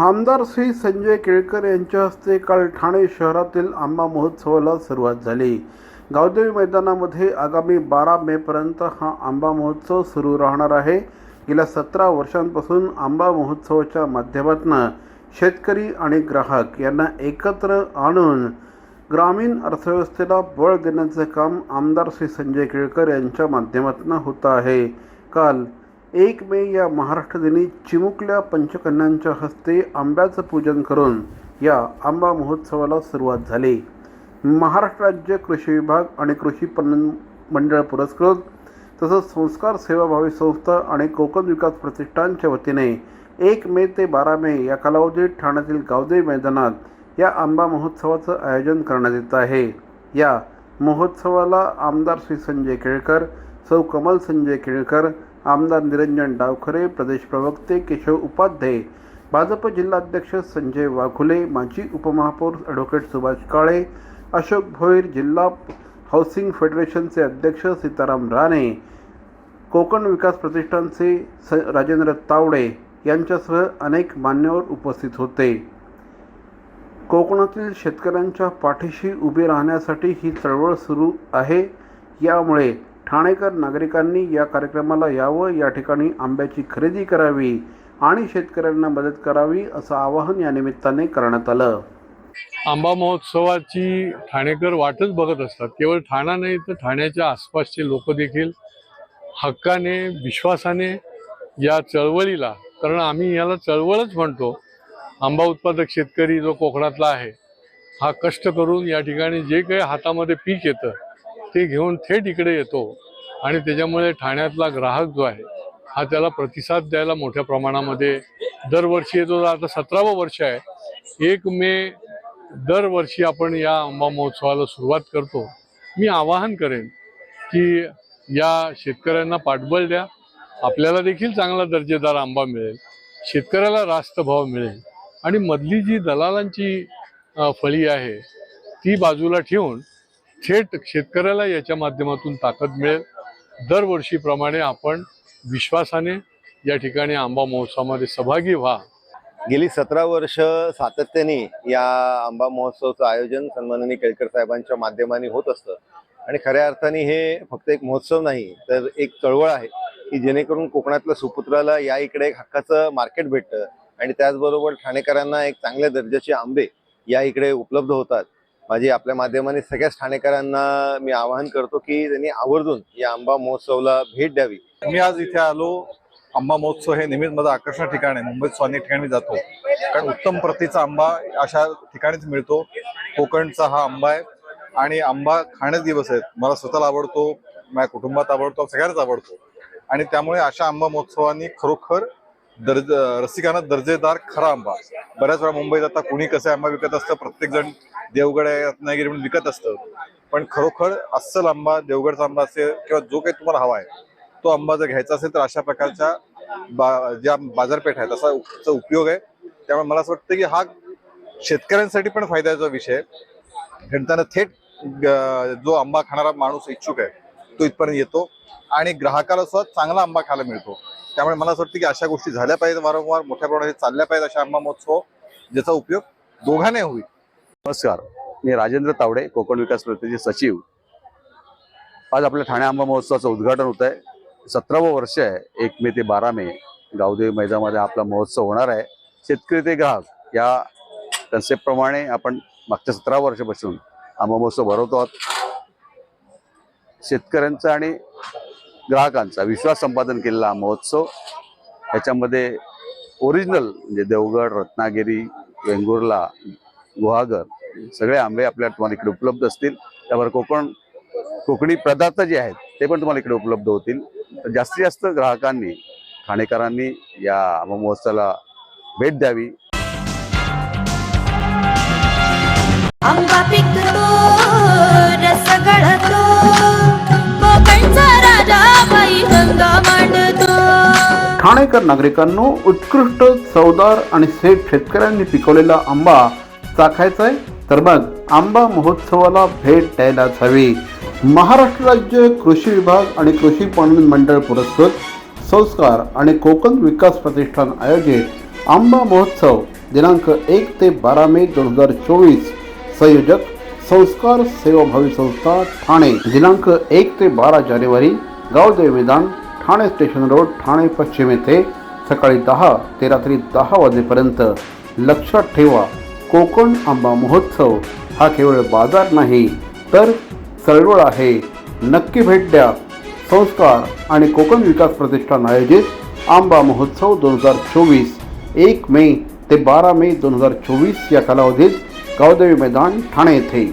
आमदार श्री संजय केळकर यांच्या हस्ते काल ठाणे शहरातील आंबा महोत्सवाला सुरुवात झाली. गावदेवी मैदानामध्ये आगामी बारा मेपर्यंत हा आंबा महोत्सव सुरू राहणार आहे. गेल्या सतरा वर्षांपासून आंबा महोत्सवाच्या माध्यमातून शेतकरी आणि ग्राहक यांना एकत्र आणून ग्रामीण अर्थव्यवस्थेला बळ देण्याचे काम आमदार श्री संजय केळकर यांच्या माध्यमातून होत आहे. काल एक मे या महाराष्ट्र दिनी चिमुकल्या पंचकन्यांच्या हस्ते आंब्याचं पूजन करून या आंबा महोत्सवाला सुरुवात झाली. महाराष्ट्र राज्य कृषी विभाग आणि कृषी पणन मंडळ पुरस्कृत तसंच संस्कार सेवाभावी संस्था आणि कोकण विकास प्रतिष्ठानच्या वतीने एक मे ते बारा मे या कालावधीत ठाण्यातील गावदेवी मैदानात या आंबा महोत्सवाचं आयोजन करण्यात येत आहे. या महोत्सवाला आमदार श्री संजय केळकर सौ कमल संजय केळकर आमदार निरंजन डावखरे प्रदेश प्रवक्ते केशव उपाध्याय भाजप जिल्हाध्यक्ष संजय वाघुले माजी उपमहापौर ॲडव्होकेट सुभाष काळे अशोक भोईर जिल्हा हाऊसिंग फेडरेशनचे अध्यक्ष सीताराम राणे कोकण विकास प्रतिष्ठानचे स राजेंद्र तावडे यांच्यासह अनेक मान्यवर उपस्थित होते. कोकणातील शेतकऱ्यांच्या पाठीशी उभे राहण्यासाठी ही चळवळ सुरू आहे. यामुळे ठाणेकर नागरिकांनी या कार्यक्रमाला यावं या ठिकाणी आंब्याची खरेदी करावी आणि शेतकऱ्यांना मदत करावी असं आवाहन या निमित्ताने करण्यात आलं. आंबा महोत्सवाची ठाणेकर वाटच बघत असतात. केवळ ठाणा नाही तर ठाण्याच्या आसपासचे लोक देखील हक्काने विश्वासाने या चळवळीला कारण आम्ही याला चळवळच म्हणतो. आंबा उत्पादक शेतकरी जो कोकणातला आहे हा कष्ट करून या ठिकाणी जे काही हातामध्ये पीक येतं ते घेऊन थेट इकडे येतो. आणि त्याच्यामुळे ठाण्यातला ग्राहक जो आहे हा त्याला प्रतिसाद द्यायला मोठ्या प्रमाणामध्ये दरवर्षी येतो. आता सतरावं वर्ष आहे. एक मे दरवर्षी आपण या आंबा महोत्सवाला सुरुवात करतो. मी आवाहन करेन की या शेतकऱ्यांना पाठबळ द्या. आपल्याला देखील चांगला दर्जेदार आंबा मिळेल. शेतकऱ्याला रास्त भाव मिळेल. आणि मधली जी दलालांची फळी आहे ती बाजूला ठेवून थेट शेतकऱ्याला याच्या माध्यमातून ताकद मिळेल. दरवर्षीप्रमाणे आपण विश्वासाने या ठिकाणी आंबा महोत्सवामध्ये सहभागी व्हा. गेली सतरा वर्ष सातत्याने या आंबा महोत्सवाचं आयोजन सन्माननीय केळकर साहेबांच्या माध्यमाने होत असतं. आणि खऱ्या अर्थाने हे फक्त एक महोत्सव नाही तर एक चळवळ आहे की जेणेकरून कोकणातल्या सुपुत्राला या इकडे एक हक्काचं मार्केट भेटतं. आणि त्याचबरोबर ठाणेकरांना एक चांगल्या दर्जाचे आंबे या इकडे उपलब्ध होतात. माझी आपल्या माध्यमाने सगळ्याच ठाणेकरांना मी आवाहन करतो की त्यांनी आवर्जून या आंबा महोत्सवला भेट द्यावी. मी आज इथे आलो. आंबा महोत्सव हे नेहमीच माझं आकर्षण ठिकाण आहे. मुंबईत स्वानी ठिकाणी जातो. कारण उत्तम प्रतीचा आंबा अशा ठिकाणीच मिळतो. कोकणचा हा आंबा आहे. आणि आंबा खाण्याच दिवस आहेत. मला स्वतःला आवडतो. माझ्या कुटुंबात आवडतो. सगळ्यांनाच आवडतो. आणि त्यामुळे अशा आंबा महोत्सवाने खरोखर दर्ज रसिकांना दर्जेदार खरा आंबा. बऱ्याच वेळा मुंबईत आता कुणी कसं आंबा विकत असतं प्रत्येक जण देवगड आहे रत्नागिरी म्हणून विकत असतं. पण खरोखर अस्सल आंबा देवगडचा आंबा असेल किंवा जो काही तुम्हाला हवा आहे तो आंबा जर घ्यायचा असेल तर अशा प्रकारच्या बा ज्या बाजारपेठ आहेत असा उपयोग आहे. त्यामुळे मला असं वाटतं की हा शेतकऱ्यांसाठी पण फायद्याचा विषय घेताना थेट जो आंबा खाणारा माणूस इच्छुक आहे तो इथपर्यंत येतो आणि ग्राहकाला सुद्धा चांगला आंबा खायला मिळतो. त्यामुळे मला असं वाटतं की अशा गोष्टी झाल्या पाहिजेत वारंवार मोठ्या प्रमाणात चालल्या पाहिजेत अशा आंबा महोत्सव ज्याचा उपयोग दोघांनी होईल. नमस्कार मी राजेंद्र तावडे कोकण विकास प्रतिनिधी सचिव. आज आपल्या ठाणे आंबा महोत्सवाचं उद्घाटन होत आहे. सतरावं वर्ष आहे. एक मे ते बारा मे गावदेवी मैदानामध्ये आपला महोत्सव होणार आहे. शेतकरी ते ग्राहक या कन्सेप्टप्रमाणे आपण मागच्या सतरा वर्षापासून आंबा महोत्सव भरवतो आहोत. शेतकऱ्यांचा आणि ग्राहकांचा विश्वास संपादन केलेला महोत्सव. याच्यामध्ये ओरिजिनल म्हणजे देवगड रत्नागिरी वेंगुर्ला गुहागर सगळे आंबे आपल्या तुम्हाला इकडे उपलब्ध असतील. त्यावर कोकण कोकणी पदार्थ जे आहेत ते पण तुम्हाला इकडे उपलब्ध होतील. तर जास्तीत जास्त ग्राहकांनी ठाणेकरांनी या आंबा महोत्सवाला भेट द्यावी. ठाणेकर नागरिकांनो उत्कृष्ट चवदार आणि सेठ शेतकऱ्यांनी पिकवलेला आंबा चाखायचा आहे. तर मग आंबा महोत्सवाला भेट द्यायलाच हवी. महाराष्ट्र राज्य कृषी विभाग आणि कृषी पणन मंडळ पुरस्कृत संस्कार आणि कोकण विकास प्रतिष्ठान आयोजित आंबा महोत्सव दिनांक एक ते बारा मे दोन हजार चोवीस संयोजक संस्कार सेवाभावी संस्था ठाणे. दिनांक एक ते बारा जानेवारी गावदेव मैदान ठाणे स्टेशन रोड ठाणे पश्चिम येथे सकाळी दहा ते रात्री दहा वाजेपर्यंत लक्षात ठेवा. कोकण आंबा महोत्सव हा केवळ बाजार नाही तर चळवळ आहे. नक्की भेट द्या. संस्कार आणि कोकण विकास प्रतिष्ठान आयोजित आंबा महोत्सव दोन हजार चोवीस एक मे ते बारा मे दोन हजार चोवीस या कालावधीत गावदेवी मैदान ठाणे येथे.